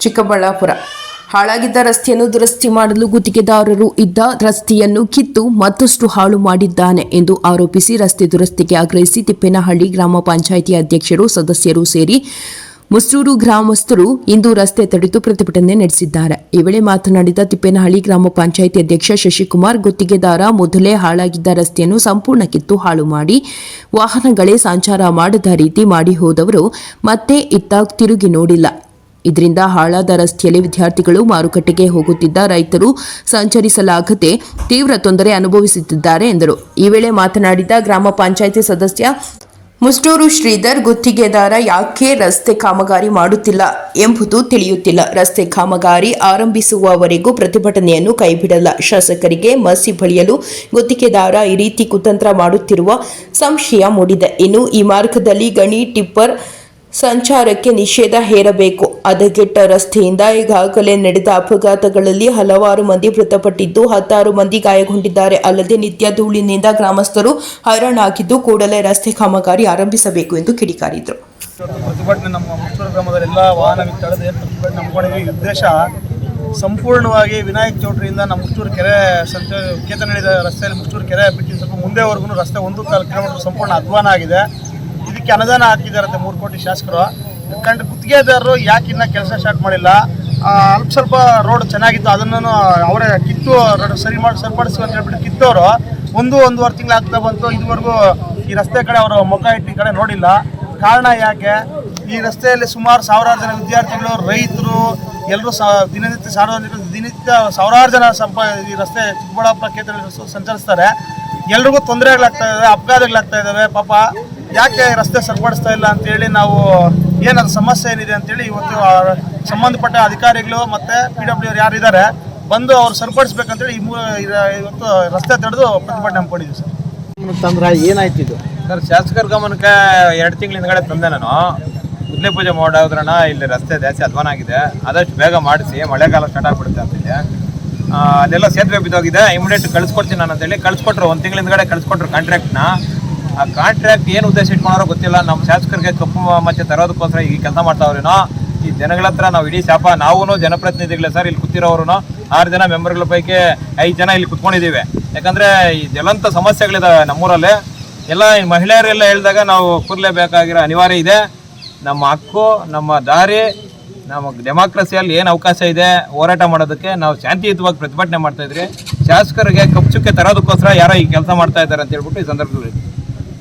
ಚಿಕ್ಕಬಳ್ಳಾಪುರ. ಹಾಳಾಗಿದ್ದ ರಸ್ತೆಯನ್ನು ದುರಸ್ತಿ ಮಾಡಲು ಗುತ್ತಿಗೆದಾರರು ಇದ್ದ ರಸ್ತೆಯನ್ನು ಕಿತ್ತು ಮತ್ತಷ್ಟು ಹಾಳು ಮಾಡಿದ್ದಾನೆ ಎಂದು ಆರೋಪಿಸಿ ರಸ್ತೆ ದುರಸ್ತಿಗೆ ಆಗ್ರಹಿಸಿ ತಿಪ್ಪೇನಹಳ್ಳಿ ಗ್ರಾಮ ಪಂಚಾಯಿತಿ ಅಧ್ಯಕ್ಷರು ಸದಸ್ಯರು ಸೇರಿ ಮುಸ್ರೂರು ಗ್ರಾಮಸ್ಥರು ಇಂದು ರಸ್ತೆ ತಡೆದು ಪ್ರತಿಭಟನೆ ನಡೆಸಿದ್ದಾರೆ. ಈ ವೇಳೆ ಮಾತನಾಡಿದ ತಿಪ್ಪೇನಹಳ್ಳಿ ಗ್ರಾಮ ಪಂಚಾಯಿತಿ ಅಧ್ಯಕ್ಷ ಶಶಿಕುಮಾರ್, ಗುತ್ತಿಗೆದಾರ ಮೊದಲೇ ಹಾಳಾಗಿದ್ದ ರಸ್ತೆಯನ್ನು ಸಂಪೂರ್ಣ ಕಿತ್ತು ಹಾಳು ಮಾಡಿ ವಾಹನಗಳೇ ಸಂಚಾರ ಮಾಡದ ರೀತಿ ಮಾಡಿ ಹೋದವರು ಮತ್ತೆ ಇತ್ತ ತಿರುಗಿ ನೋಡಿಲ್ಲ. ಇದರಿಂದ ಹಾಳಾದ ರಸ್ತೆಯಲ್ಲಿ ವಿದ್ಯಾರ್ಥಿಗಳು ಮಾರುಕಟ್ಟೆಗೆ ಹೋಗುತ್ತಿದ್ದ ರೈತರು ಸಂಚರಿಸಲಾಗದೆ ತೀವ್ರ ತೊಂದರೆ ಅನುಭವಿಸುತ್ತಿದ್ದಾರೆ ಎಂದರು. ಈ ವೇಳೆ ಮಾತನಾಡಿದ ಗ್ರಾಮ ಪಂಚಾಯಿತಿ ಸದಸ್ಯ ಮುಸ್ಟೂರು ಶ್ರೀಧರ್, ಗುತ್ತಿಗೆದಾರ ಯಾಕೆ ರಸ್ತೆ ಕಾಮಗಾರಿ ಮಾಡುತ್ತಿಲ್ಲ ಎಂಬುದು ತಿಳಿಯುತ್ತಿಲ್ಲ. ರಸ್ತೆ ಕಾಮಗಾರಿ ಆರಂಭಿಸುವವರೆಗೂ ಪ್ರತಿಭಟನೆಯನ್ನು ಕೈಬಿಡಲ್ಲ. ಶಾಸಕರಿಗೆ ಮಸಿ ಬಳಿಯಲು ಗುತ್ತಿಗೆದಾರ ಈ ರೀತಿ ಕುತಂತ್ರ ಮಾಡುತ್ತಿರುವ ಸಂಶಯ ಮೂಡಿದೆ. ಇನ್ನು ಈ ಮಾರ್ಗದಲ್ಲಿ ಗಣಿ ಟಿಪ್ಪರ್ ಸಂಚಾರಕ್ಕೆ ನಿಷೇಧ ಹೇರಬೇಕು. ಹದಗೆಟ್ಟ ರಸ್ತೆಯಿಂದ ಈಗಾಗಲೇ ನಡೆದ ಅಪಘಾತಗಳಲ್ಲಿ ಹಲವಾರು ಮಂದಿ ಮೃತಪಟ್ಟಿದ್ದು ಹತ್ತಾರು ಮಂದಿ ಗಾಯಗೊಂಡಿದ್ದಾರೆ. ಅಲ್ಲದೆ ನಿತ್ಯ ಧೂಳಿನಿಂದ ಗ್ರಾಮಸ್ಥರು ಹೈರಾಣಾಗಿದ್ದು ಕೂಡಲೇ ರಸ್ತೆ ಕಾಮಗಾರಿ ಆರಂಭಿಸಬೇಕು ಎಂದು ಕಿಡಿಕಾರಿದರು. ಪ್ರತಿಭಟನೆ ನಮ್ಮ ಗ್ರಾಮದ ವಾಹನ ವಿತ್ತಳದೆ ಪ್ರತಿಭಟನೆ ಉದ್ದೇಶ. ಸಂಪೂರ್ಣವಾಗಿ ವಿನಾಯಕ್ ಚೌಟ್ರಿಯಿಂದ ನಮ್ಮ ಮುಷ್ಟೂರು ಕೆರೆ ಸಂಚ ಕೇತನ ನಡೆದ ರಸ್ತೆಯಲ್ಲಿ ಮುಷ್ಟೂರು ಕೆರೆ ಬಿಟ್ಟು ಸ್ವಲ್ಪ ಮುಂದೆವರೆಗೂ ರಸ್ತೆ ಒಂದು ಕಾಲು ಕಿಲೋಮೀಟರ್ ಸಂಪೂರ್ಣ ಅಧ್ವಾನ ಆಗಿದೆ. ಇದಕ್ಕೆ ಅನುದಾನ ಹಾಕಿದಾರಂತೆ ಮೂರು ಕೋಟಿ ಶಾಸಕರು. ಕಂಡು ಗುತ್ತಿಗೆದಾರರು ಯಾಕೆ ಇನ್ನೂ ಕೆಲಸ ಸ್ಟಾರ್ಟ್ ಮಾಡಿಲ್ಲ? ಅಲ್ಪ ಸ್ವಲ್ಪ ರೋಡ್ ಚೆನ್ನಾಗಿತ್ತು, ಅದನ್ನು ಅವರೇ ಕಿತ್ತು ಸರಿ ಮಾಡಿ ಸರಿಪಡಿಸಿ ಅಂತ ಹೇಳ್ಬಿಟ್ಟು ಕಿತ್ತವರು. ಒಂದು ಒಂದೂವರೆ ತಿಂಗಳು ಆಗ್ತಾ ಬಂತು, ಇದುವರೆಗೂ ಈ ರಸ್ತೆ ಕಡೆ ಅವರು ಮುಖ ಇಟ್ಟು ಕಡೆ ನೋಡಿಲ್ಲ. ಕಾರಣ ಯಾಕೆ? ಈ ರಸ್ತೆಯಲ್ಲಿ ಸುಮಾರು ಸಾವಿರಾರು ಜನ ವಿದ್ಯಾರ್ಥಿಗಳು, ರೈತರು ಎಲ್ಲರೂ ದಿನನಿತ್ಯ ಸಾರ್ವಜನಿಕರು ದಿನನಿತ್ಯ ಸಾವಿರಾರು ಜನ ಸಂಪ, ಈ ರಸ್ತೆ ಚಿಕ್ಕಬಳ್ಳಾಪುರ ಕ್ಷೇತ್ರದಲ್ಲಿ ಸಂಚರಿಸ್ತಾರೆ. ಎಲ್ರಿಗೂ ತೊಂದರೆಗಳಾಗ್ತಾ ಇದ್ದಾವೆ ಅಪಘಾತಗಳಾಗ್ತಾ ಇದ್ದಾವೆ ಪಾಪ. ಯಾಕೆ ರಸ್ತೆ ಸರಿಪಡಿಸ್ತಾ ಇಲ್ಲ ಅಂತೇಳಿ ನಾವು ಏನಾದ್ರು ಸಮಸ್ಯೆ ಏನಿದೆ ಅಂತೇಳಿ ಇವತ್ತು ಸಂಬಂಧಪಟ್ಟ ಅಧಿಕಾರಿಗಳು ಮತ್ತು ಪಿ ಡಬ್ಲ್ಯೂ ಅವ್ರು ಯಾರು ಇದ್ದಾರೆ ಬಂದು ಅವ್ರು ಸರಿಪಡಿಸ್ಬೇಕಂತೇಳಿ ಈ ಇವತ್ತು ರಸ್ತೆ ತಡೆದು ಪ್ರತಿಭಟನೆ ಹಮ್ಮಿಕೊಂಡಿದ್ವಿ ಸರ್. ತಂದ್ರ ಏನಾಯ್ತು ಇದು? ಸರ್ ಶಾಸಕರ ಗಮನಕ್ಕೆ ಎರಡು ತಿಂಗಳ ಹಿಂದ್ಗಡೆ ತಂದೆ ನಾನು. ಮುದ್ಲೆ ಪೂಜೆ ಮಾಡೋದ್ರಣ ಇಲ್ಲಿ ರಸ್ತೆ ಜಾಸ್ತಿ ಅಧ್ವಾನ ಆಗಿದೆ. ಆದಷ್ಟು ಬೇಗ ಮಾಡಿಸಿ ಮಳೆಗಾಲ ಸ್ಟಾರ್ಟ್ ಆಗ್ಬಿಡುತ್ತೆ ಅಂತಿದೆ ಹೇಳಿ ಅಲ್ಲೆಲ್ಲ ಸೇತುವೆ ಬಿದ್ದೋಗಿದೆ. ಇಮಿಡಿಯೇಟ್ ಕಳಿಸ್ಕೊಡ್ತೀನಿ ನಾನು ಅಂತೇಳಿ ಕಳಿಸ್ಕೊಟ್ರು. ಒಂದು ತಿಂಗಳ ಹಿಂದ್ಗಡೆ ಕಳಿಸ್ಕೊಟ್ರು ಕಾಂಟ್ರಾಕ್ಟ್ನ ಆ ಕಾಂಟ್ರಾಕ್ಟ್ ಏನು ಉದ್ದೇಶ ಇಟ್ಕೊಂಡಾರೋ ಗೊತ್ತಿಲ್ಲ. ನಮ್ಮ ಶಾಸಕರಿಗೆ ಕಪ್ಪು ಮತ್ತೆ ತರೋದಕ್ಕೋಸ್ಕರ ಈ ಕೆಲಸ ಮಾಡ್ತಾವ್ರೇನೋ. ಈ ಜನಗಳ ಹತ್ರ ನಾವು ಇಡೀ ಶಾಪ ನಾವೂ ಜನಪ್ರತಿನಿಧಿಗಳೇ ಸರ್ ಇಲ್ಲಿ ಕೂತಿರೋರು ಆರು ಜನ ಮೆಂಬರ್ಗಳ ಪೈಕಿ ಐದು ಜನ ಇಲ್ಲಿ ಕುತ್ಕೊಂಡಿದ್ದೀವಿ ಯಾಕಂದರೆ ಈ ಜಲಂತ ಸಮಸ್ಯೆಗಳಿದಾವೆ ನಮ್ಮೂರಲ್ಲಿ. ಎಲ್ಲ ಮಹಿಳೆಯರೆಲ್ಲ ಹೇಳಿದಾಗ ನಾವು ಕೂರಲೇಬೇಕಾಗಿರೋ ಅನಿವಾರ್ಯ ಇದೆ. ನಮ್ಮ ಹಕ್ಕು, ನಮ್ಮ ದಾರಿ, ನಮ್ಮ ಡೆಮಾಕ್ರಸಿಯಲ್ಲಿ ಏನು ಅವಕಾಶ ಇದೆ ಹೋರಾಟ ಮಾಡೋದಕ್ಕೆ ನಾವು ಶಾಂತಿಯುತವಾಗಿ ಪ್ರತಿಭಟನೆ ಮಾಡ್ತಾ ಇದ್ರಿ. ಶಾಸಕರಿಗೆ ಕಪ್ಪು ಚುಕ್ಕೆ ತರೋದಕ್ಕೋಸ್ಕರ ಯಾರೋ ಈ ಕೆಲಸ ಮಾಡ್ತಾ ಇದ್ದಾರೆ ಅಂತ ಹೇಳ್ಬಿಟ್ಟು ಈ ಸಂದರ್ಭದಲ್ಲಿ